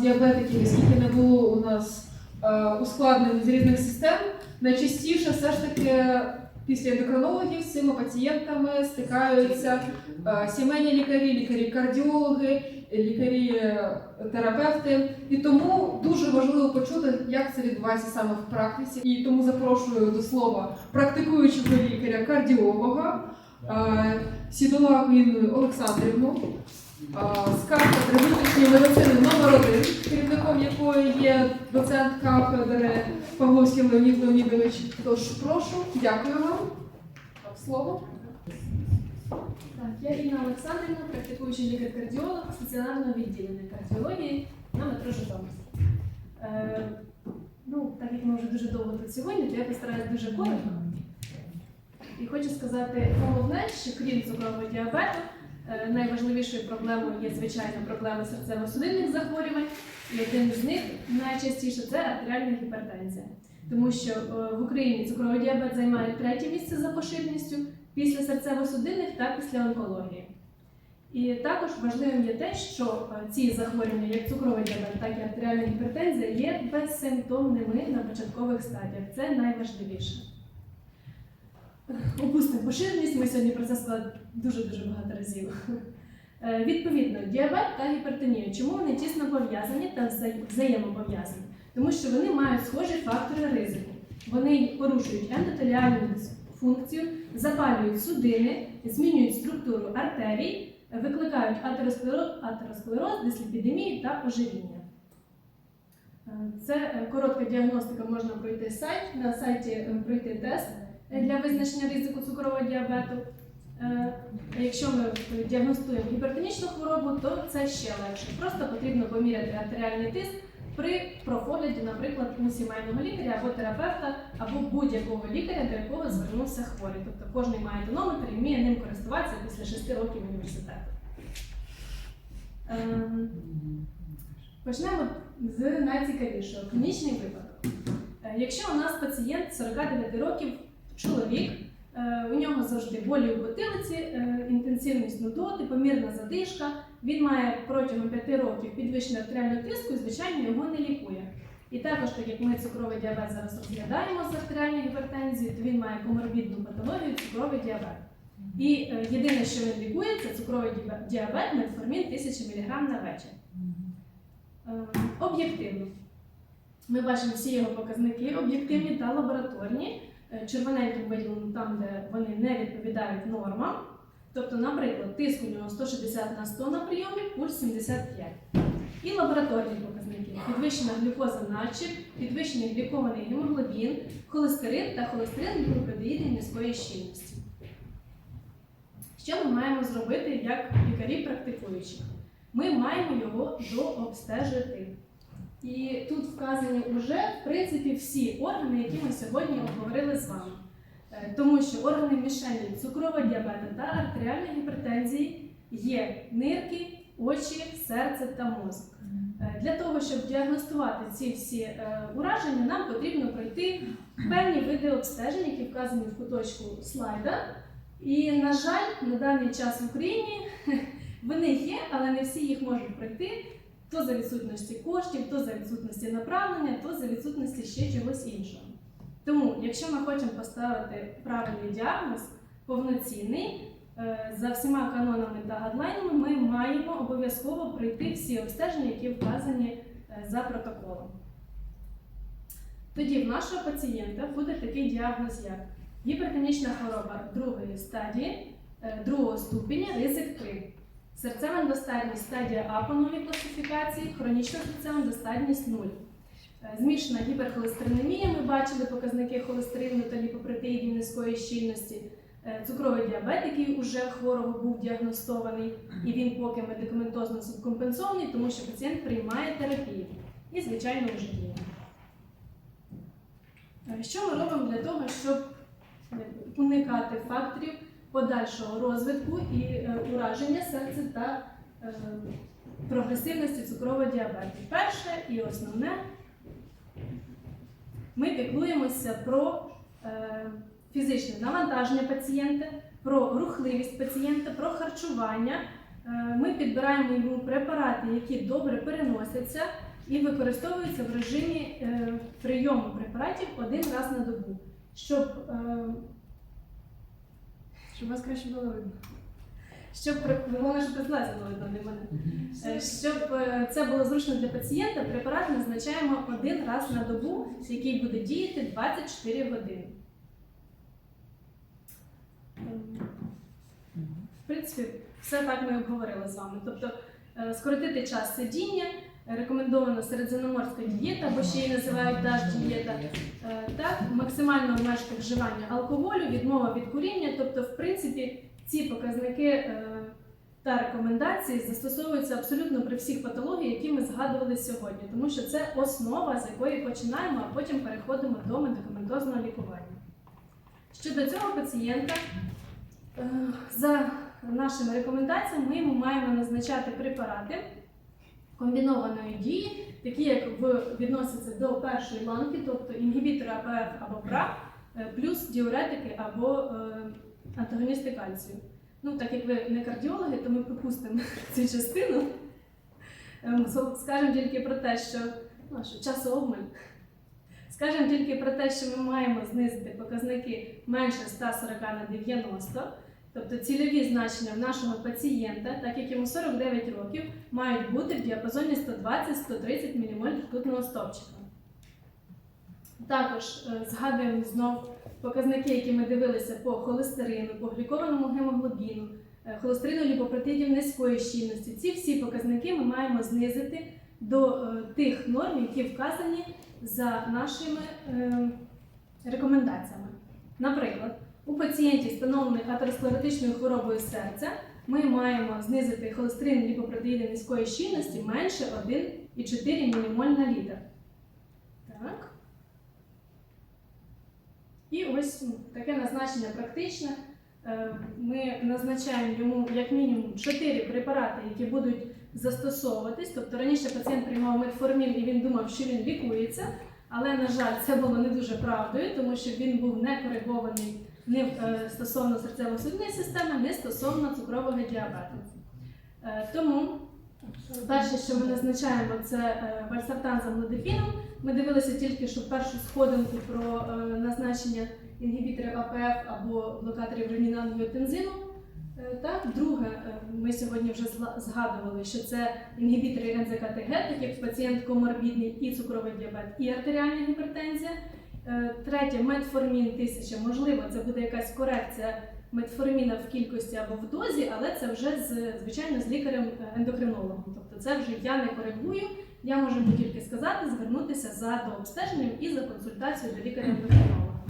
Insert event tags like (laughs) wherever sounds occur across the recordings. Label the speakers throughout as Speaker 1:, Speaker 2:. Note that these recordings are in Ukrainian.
Speaker 1: діабетиків, скільки не було у нас е, ускладнень з різних систем, найчастіше все ж таки після ендокринологів з цими пацієнтами стикаються е, сімейні лікарі, лікарі-кардіологи, лікарі-терапевти. І тому дуже важливо почути, як це відбувається саме в практиці. І тому запрошую до слова практикуючого лікаря-кардіолога. е, Сідолаку Інну Олександрівну з кафедри внутрішньої медицини номер 1 керівником якої є доцент кафедри Павловський Леонід Леонідович. Тож прошу, дякую вам. Слово.
Speaker 2: Так, я Інна Олександрівна, практикуючий лікар-кардіолог стаціонарного відділення кардіології на метро Житомирськ. Е, ну, так як ми вже дуже довго тут сьогодні, то я постараюсь дуже коротко. І хочу сказати головне, що крім цукрового діабету, найважливішою проблемою є звичайно проблема серцево-судинних захворювань, і один з них найчастіше це артеріальна гіпертензія. Тому що е, в Україні цукровий діабет займає третє місце за поширеністю після серцево-судинних та після онкології. І також важливим є те, що е, ці захворювання, як цукровий діабет, так і артеріальна гіпертензія, є безсимптомними на початкових стадіях. Це найважливіше. Опустимо поширеність, ми сьогодні про це сказали дуже-дуже багато разів. Е, Відповідно, діабет та гіпертонія. Чому вони тісно пов'язані та взаємопов'язані? Тому що вони мають схожі фактори ризику. Вони порушують ендотеліальну функцію, запалюють судини, змінюють структуру артерій, викликають атеросклероз, атеросклероз дисліпідемію та ожиріння. Е, Це е, коротка діагностика можна пройти сайт. На сайті пройти тест для визначення ризику цукрового діабету. Е, Якщо ми е, діагностуємо гіпертонічну хворобу, то це ще легше. Просто потрібно поміряти артеріальний тиск при профогляді, наприклад, у сімейного лікаря або терапевта, або будь-якого лікаря, до якого звернувся хворий. Тобто кожен має тонометр і вміє ним користуватися після 6 років університету. Ем, Почнемо з найцікавішого клінічний випадок. Е, Якщо у нас пацієнт 49 років, чоловік, е, у нього завжди болі у потилиці, е, інтенсивність нудоти, помірна задишка, він має протягом 5 років підвищене артеріального тиску і, звичайно, його не лікує. І також, так як ми цукровий діабет зараз розглядаємо з артеріальною гіпертензією, то він має коморбідну патологію цукровий діабет. І е, єдине, що він лікує, це цукровий діабет- метформін 1000 мг на вечір. Об'єктивно. Ми бачимо всі його показники об'єктивні та лабораторні. Е, Червоненьким виділено там, де вони не відповідають нормам. Тобто, наприклад, тиск у нього 160 на 100 на прийомі, пульс 75. І лабораторні показники: підвищена глюкоза начеб, підвищений глікований гемоглобін, холестерин та холестерин глюкодеїдної низької щільності. Що ми маємо зробити як лікарі практикуючі? Ми маємо його дообстежити. І тут вказані вже, в принципі, всі органи, які ми сьогодні обговорили з вами. Е, Тому що органи мішені цукрового діабету та артеріальної гіпертензії є нирки, очі, серце та мозок. Е, Для того, щоб діагностувати ці всі е, ураження, нам потрібно пройти певні види обстежень, які вказані в куточку слайда. І, на жаль, на даний час в Україні (laughs) вони є, але не всі їх можуть пройти. То за відсутності коштів, то за відсутності направлення, то за відсутності ще чогось іншого. Тому, якщо ми хочемо поставити правильний діагноз, повноцінний, е, за всіма канонами та гадлайнами, ми маємо обов'язково пройти всі обстеження, які вказані е, за протоколом. Тоді в нашого пацієнта буде такий діагноз, як гіпертонічна хвороба другої стадії, е, другого ступеня, ризик 3. Серцева недостатність стадія А по новій класифікації, хронічна серцева недостатність 0. Е, Змішана гіперхолестеринемія, ми бачили показники холестерину та ліпопротеїдів низької щільності. Е, Цукровий діабет, який уже хворого був діагностований, і він поки медикаментозно субкомпенсований, тому що пацієнт приймає терапію. І, звичайно, ожиріння. Е, Що ми робимо для того, щоб уникати факторів подальшого розвитку і е, ураження серця та е, прогресивності цукрового діабету. Перше і основне, ми піклуємося про е, фізичне навантаження пацієнта, про рухливість пацієнта, про харчування, Ми підбираємо йому препарати, які добре переносяться і використовуються в режимі прийому препаратів один раз на добу, щоб, щоб вас краще було видно. Щоб головне, щоб прислати було видно не мене. Е, Щоб е, це було зручно для пацієнта, препарат назначаємо один раз на добу, який буде діяти 24 години. Ем, В принципі, все так ми обговорили з вами. Тобто е, скоротити час сидіння, рекомендована середземноморська дієта, або ще її називають даш дієта. Е, Так, максимально обмежити вживання алкоголю, відмова від куріння. Тобто, в принципі, ці показники е, та рекомендації застосовуються абсолютно при всіх патологіях, які ми згадували сьогодні, тому що це основа, з якої починаємо, а потім переходимо до медикаментозного лікування. Щодо цього пацієнта, е, за нашими рекомендаціями, ми йому маємо назначати препарати комбінованої дії, такі як відносяться до першої ланки, тобто інгібітори АПФ або ПРА, е, плюс діуретики або е, антагоністи кальцію. Ну, так як ви не кардіологи, то ми пропустимо (laughs) цю частину. Ем, Скажемо тільки про те, що, ну, що часообмаль. Скажемо тільки про те, що ми маємо знизити показники менше 140 на 90. Тобто цільові значення в нашого пацієнта, так як йому 49 років, мають бути в діапазоні 120-130 ммоль ртутного стовпчика. Також е, згадуємо знов показники, які ми дивилися по холестерину, по глікованому гемоглобіну, е, холестерину ліпопротидів низької щільності. Ці всі показники ми маємо знизити до е, тих норм, які вказані за нашими е, рекомендаціями. Наприклад, у пацієнтів, встановлених атеросклеротичною хворобою серця, ми маємо знизити холестерин ліпопротеїди низької щільності менше 1,4 ммоль на літр. Так. І ось ну, таке назначення практичне. Е, Ми назначаємо йому як мінімум 4 препарати, які будуть застосовуватись. Тобто раніше пацієнт приймав метформін і він думав, що він лікується, але, на жаль, це було не дуже правдою, тому що він був не коригований не е, стосовно серцево-судинної системи, не стосовно цукрового діабету. Е, Тому перше, що ми назначаємо, це е, вальсартан за млодепіном. Ми дивилися тільки що першу сходинку про назначення інгібіторів АПФ або блокаторів ренінангіотензину. Е, Так, друге, ми сьогодні вже згадували, що це інгібітори НЗКТГ, так як пацієнт коморбідний і цукровий діабет, і артеріальна гіпертензія. Е, Третє, метформін 1000. Можливо, це буде якась корекція метформіна в кількості або в дозі, але це вже з звичайно з лікарем-ендокринологом. Тобто це вже я не коригую. Я можу тільки сказати, звернутися за дообстеженням і за консультацією до лікаря-ендокринолога.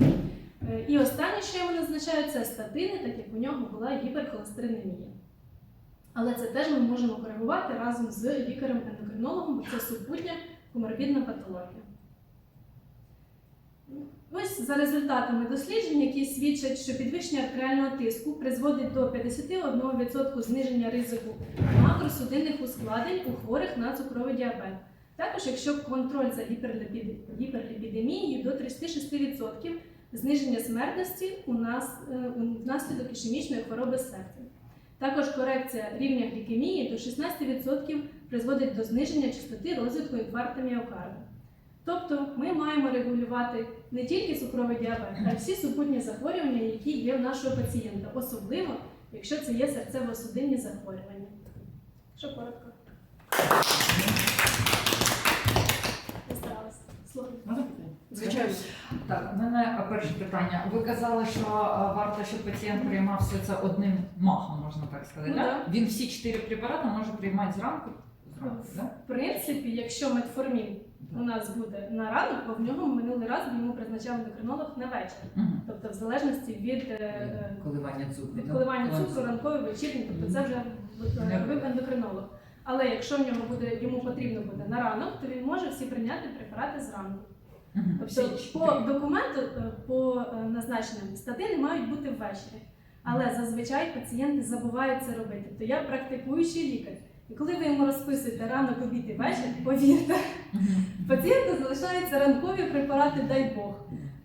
Speaker 2: Е, І останнє, що я назначаю, це статини, так як у нього була гіперхолестеринемія. Але це теж ми можемо коригувати разом з лікарем-ендокринологом, бо це супутня коморбідна патологія. Ось за результатами досліджень, які свідчать, що підвищення артеріального тиску призводить до 51% зниження ризику макросудинних ускладнень у хворих на цукровий діабет. Також, якщо контроль за гіперліпідемією до 36% зниження смертності у нас е, внаслідок ішемічної хвороби серця. Також корекція рівня глікемії до 16% призводить до зниження частоти розвитку інфаркту міокарда. Тобто ми маємо регулювати не тільки цукровий діабет, а й всі супутні захворювання, які є в нашого пацієнта, особливо якщо це є серцево-судинні захворювання. Що коротко.
Speaker 3: Питання?
Speaker 1: Звичайно.
Speaker 3: Так, у мене перше питання. Ви казали, що е, варто, щоб пацієнт приймав все це одним махом, можна так сказати.
Speaker 2: Ну,
Speaker 3: да? Він всі чотири препарати може приймати зранку? Зранку, да?
Speaker 2: В принципі, якщо метформін у нас буде на ранок, бо в нього минулий раз йому призначав ендокринолог на вечір.
Speaker 3: Мгм.
Speaker 2: Тобто в залежності від, е, е,
Speaker 3: Коливання цукру.
Speaker 2: від
Speaker 3: да? коливання
Speaker 2: цукру, ранковий, вечірній, тобто це вже е, робив ендокринолог. Але якщо в нього буде йому потрібно буде на ранок, то він може всі прийняти препарати зранку.
Speaker 3: Мгм.
Speaker 2: Тобто
Speaker 3: Всі
Speaker 2: по
Speaker 3: чотири.
Speaker 2: документу, е, по е, назначенням статини мають бути ввечері. Але зазвичай пацієнти забувають це робити. Тобто я практикуючий лікар. І коли ви йому розписуєте ранок, обід і вечір, повірте, пацієнту залишаються ранкові препарати, дай Бог.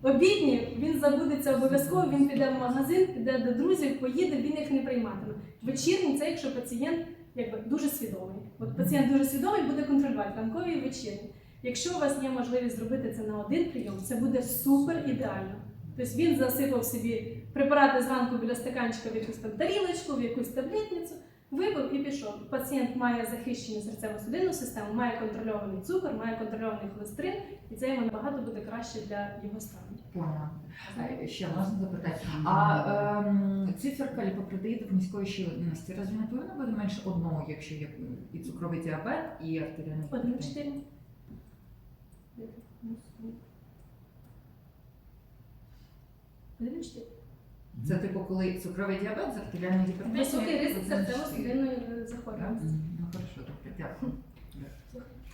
Speaker 2: Обідні він забудеться обов'язково, він піде в магазин, піде до друзів, поїде, він їх не прийматиме. Вечірні це якщо пацієнт якби дуже свідомий. От пацієнт дуже свідомий буде контролювати ранкові і вечірні. Якщо у вас є можливість зробити це на один прийом, це буде супер ідеально. Тобто він засипав собі препарати зранку біля стаканчика в якусь там тарілочку, в якусь таблетницю, випив і пішов. Пацієнт має захищену серцево-судинну систему, має контрольований цукор, має контрольований холестерин, і це йому набагато буде краще для його стану.
Speaker 3: Поняла. Ще можна запитати. А ем, циферка ліпопротеїдів низької щільності, разве не повинно бути менше одного, якщо є і цукровий діабет, і артеріальний
Speaker 2: Один чотири. Один чотири.
Speaker 3: Це типу, коли цукровий діабет з артеріальною гіпертензією.
Speaker 2: Високий ризик серцево-судинної захворюваності.
Speaker 3: Ну хорошо, добре, дякую.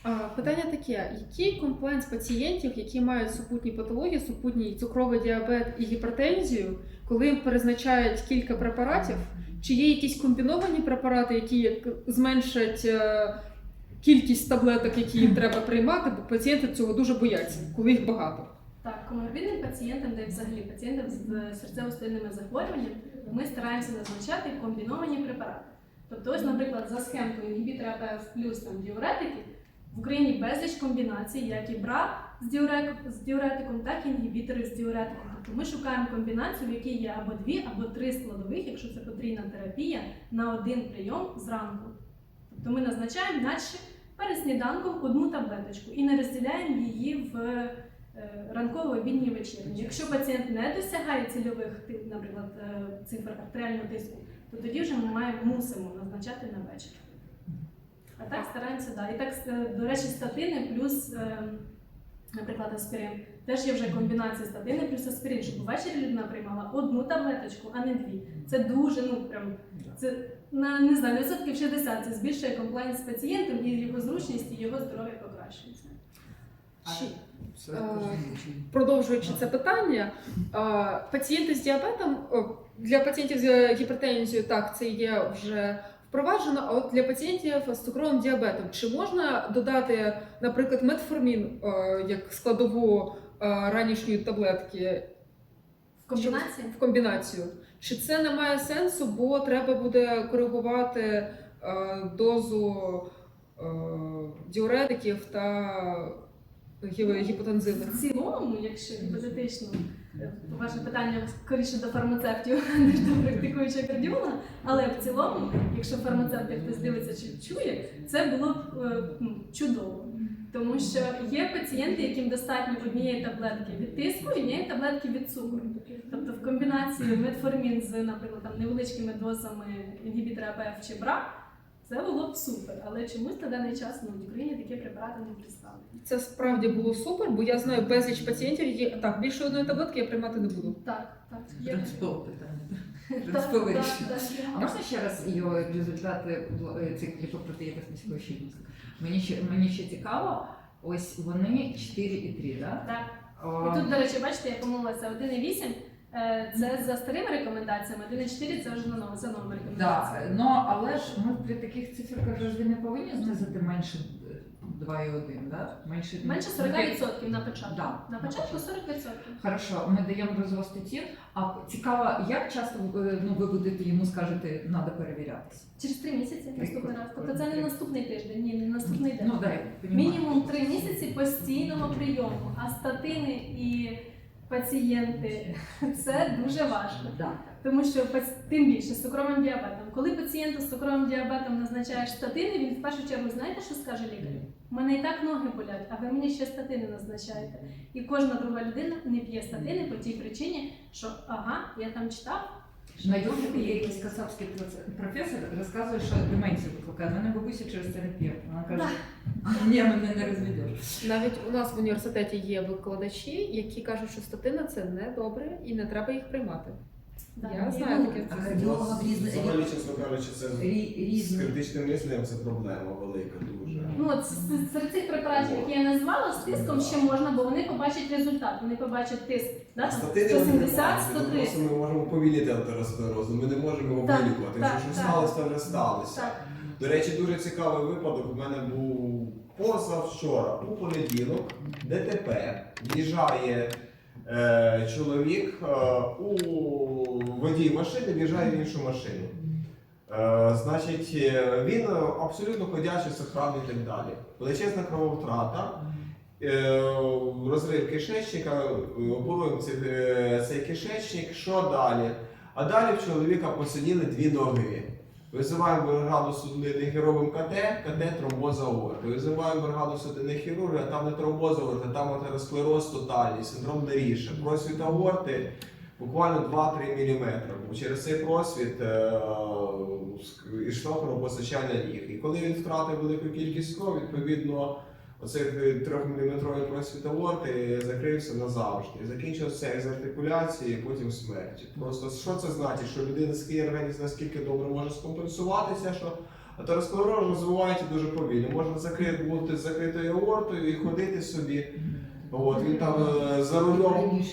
Speaker 1: А, Питання таке: який комплайнс пацієнтів, які мають супутні патології, супутній цукровий діабет і гіпертензію, коли їм призначають кілька препаратів, чи є якісь комбіновані препарати, які зменшать е, кількість таблеток, які їм треба приймати, бо пацієнти цього дуже бояться, коли їх багато.
Speaker 2: Так, коморбідним пацієнтам, де взагалі пацієнтам з серцево-судинними захворюваннями, ми стараємося назначати комбіновані препарати. Тобто, ось, наприклад, за схемкою інгібітора АПФ плюс там діуретики в Україні безліч комбінацій, як і БРА з, діуретиком, так і інгібітори з діуретиком. Тобто ми шукаємо комбінацію, в якій є або дві, або три складових, якщо це потрійна терапія, на один прийом зранку. Тобто ми назначаємо, наче перед сніданком одну таблеточку і не розділяємо її в е, ранково обідній вечірні. Якщо пацієнт не досягає цільових наприклад, е, цифр артеріального тиску, то тоді вже ми маємо мусимо назначати на вечір. А так стараємося, да. І так, е, до речі, статини плюс, наприклад, аспірин. Теж є вже комбінація статини плюс аспірин, щоб ввечері людина приймала одну таблеточку, а не дві. Це дуже, ну прям це на не знаю, відсотків 60 це збільшує комплайнс з пацієнтом і його зручність, і його здоров'я покращується.
Speaker 4: Все,
Speaker 1: Е, Продовжуючи це питання, е, пацієнти з діабетом для пацієнтів з гіпертензією так це є вже впроваджено. А от для пацієнтів з цукровим діабетом чи можна додати, наприклад, метформін е, як складову е, ранішньої таблетки
Speaker 2: В комбінації
Speaker 1: в комбінацію? Чи це не має сенсу, бо треба буде коригувати е, дозу е, діуретиків та гі- гіпотензивних?
Speaker 2: в цілому, якщо гіпотетично, е, ваше питання скоріше до фармацевтів, (laughs) ніж до практикуючого кардіолога, але в цілому, якщо фармацевт хтось дивиться чи чує, це було б е, чудово. Тому що є пацієнти, яким достатньо однієї таблетки від тиску і однієї таблетки від цукру. Тобто в комбінації метформін з, наприклад, там, невеличкими дозами інгібітора АПФ чи БРА, це було б супер. Але чомусь на даний час ну, в Україні такі препарати не представлені.
Speaker 1: Це справді було супер, бо я знаю безліч пацієнтів, які так більше одної таблетки я приймати не буду.
Speaker 2: Так, так. є.
Speaker 3: Питання.
Speaker 2: Так, так, так.
Speaker 3: А можна ще раз його результати е, цих ліпопротеїдів низької щільності? Мені ще мені ще цікаво. Ось вони 4,3, да?
Speaker 2: Так. І тут, до речі, бачите, я помилилася 1,8 е, це за старими рекомендаціями, 1,4 це вже на нову, за новими
Speaker 3: Да, ну але ж ми при таких циферках разве не повинні знизити менше е, 2,1, да? Менше,
Speaker 2: Менше 40% на початку.
Speaker 3: Да.
Speaker 2: На початку 40%.
Speaker 3: Хорошо, ми даємо розвостатін. А цікаво, як часто ви, ну, ви будете йому скажете, треба перевірятися?
Speaker 2: Через 3 місяці наступний раз. Тобто це не наступний тиждень, ні, не наступний день.
Speaker 3: Ну, дай.
Speaker 2: Мінімум 3 місяці постійного прийому, а статини і пацієнти це дуже важко.
Speaker 3: Да.
Speaker 2: Тому що тим більше з цукровим діабетом. Коли пацієнту з цукровим діабетом назначаєш статини, він в першу чергу знаєте, що скаже лікар? У мене і так ноги болять, а ви мені ще статини назначаєте. І кожна друга людина не п'є статини по тій причині, що ага, я там читав.
Speaker 3: На Йорку є якийсь кацапський проц- професор, розказує, що деменцію викликає. Мене бабуся через це не п'є. Вона каже, ні, мене не розведеш.
Speaker 1: Навіть у нас в університеті є викладачі, які кажуть, що статина це не добре і не треба їх приймати.
Speaker 2: Да.
Speaker 1: Я знаю таке.
Speaker 4: А різне
Speaker 5: Взагалі, чесно кажучи, це
Speaker 3: Рі-
Speaker 5: з критичним мисленням це проблема велика.
Speaker 2: Ну от серед цих препаратів, які я назвала, з тиском ще можна, бо вони побачать результат. Вони побачать тиск да,
Speaker 5: Статини вони
Speaker 2: 170,
Speaker 5: приймаються, тому
Speaker 2: 130.
Speaker 5: що ми можемо повільнити атеросклероз, ми не можемо його
Speaker 2: Так,
Speaker 5: вилікувати.
Speaker 2: так,
Speaker 5: Якщо що
Speaker 2: так.
Speaker 5: сталося, то вже сталося.
Speaker 2: Так.
Speaker 5: До речі, дуже цікавий випадок. У мене був позавчора, у понеділок, ДТП, в'їжджає Е, чоловік е, у водій машини в'їжджає в іншу машину. Е, значить, е, він абсолютно ходячий, сохранний і так далі. Величезна крововтрата, е, розрив кишечника, оперуємо цей, кишечник. Що далі? А далі в чоловіка посиділи дві ноги. Визиваємо бригаду судинних і робимо КТ, КТ тромбоза аорти. Визиваємо бригаду судинних хірургів, там не тромбоза аорти, там атеросклероз тотальний, синдром Деріша. Просвіт аорти буквально 2-3 мм. Через цей просвіт е, йшло кровопостачання ніг. І коли він втратив велику кількість крові, відповідно, оцей 3-мм просвіт аорти закрився назавжди. Закінчився з артикуляції, потім смертю. Просто що це значить? Що людина свій організм наскільки добре може скомпенсуватися, що атеросклероз розвивається дуже повільно. Можна закрити, бути закритою аортою і ходити собі. От, він там е, за рулем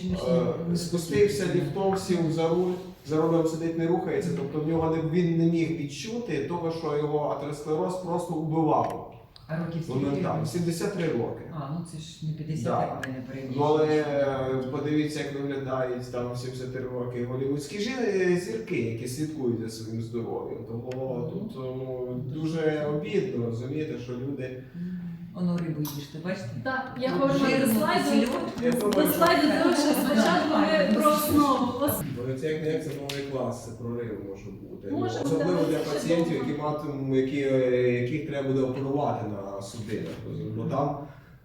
Speaker 5: е, спустився ліфтом, сів за руль, за рулем сидить, не рухається. Тобто в нього не, він не міг відчути того, що його атеросклероз просто убивав.
Speaker 3: А років?
Speaker 5: Моментально. 73 роки.
Speaker 3: А, ну це ж не 50,
Speaker 5: Да.
Speaker 3: як мене
Speaker 5: Ну, але е, подивіться, як виглядають там 73 роки голівудські жі- зірки, які слідкують за своїм здоров'ям. Тому тут ну, дуже обідно розумієте, що люди.
Speaker 3: Воно рибу їсти, бачите?
Speaker 2: Так, я говорю до слайду. До слайду тому спочатку ми про основу.
Speaker 5: Бо це як не як це новий клас, це прорив може бути.
Speaker 2: Може
Speaker 5: Особливо для пацієнтів, які матимуть, які, яких треба буде оперувати на судинах. Бо там,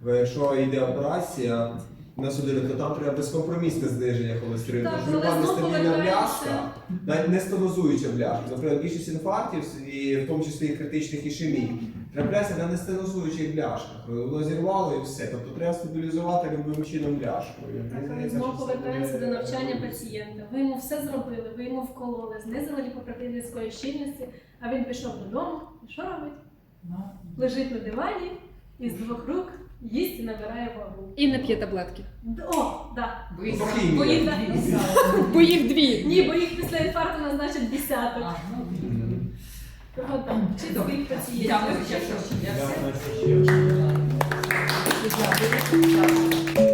Speaker 5: якщо йде операція на судинах, то там треба безкомпромісне зниження холестерину. Люба
Speaker 2: знов
Speaker 5: бляшка, навіть не стенозуюча бляшка, наприклад, більшість інфарктів, і в тому числі і критичних ішемій, трапляється на нестенозуючих бляшках. Воно зірвало і все. Тобто треба стабілізувати любим чином бляшку.
Speaker 2: Так, знову
Speaker 5: буде-
Speaker 2: до навчання пацієнта. Ви йому все зробили, ви йому вкололи, знизили ліпопротеїнської щільності, а він пішов додому. І що робить?
Speaker 3: Ну,
Speaker 2: Лежить на дивані і з двох рук їсть і набирає вагу.
Speaker 1: І не п'є таблетки.
Speaker 2: О, так.
Speaker 3: бо їх-
Speaker 5: Бо
Speaker 1: дві.
Speaker 2: Ні, бо їх після інфаркту назначать десяток.
Speaker 3: А, ну,
Speaker 5: Мгм.
Speaker 2: Того там вчить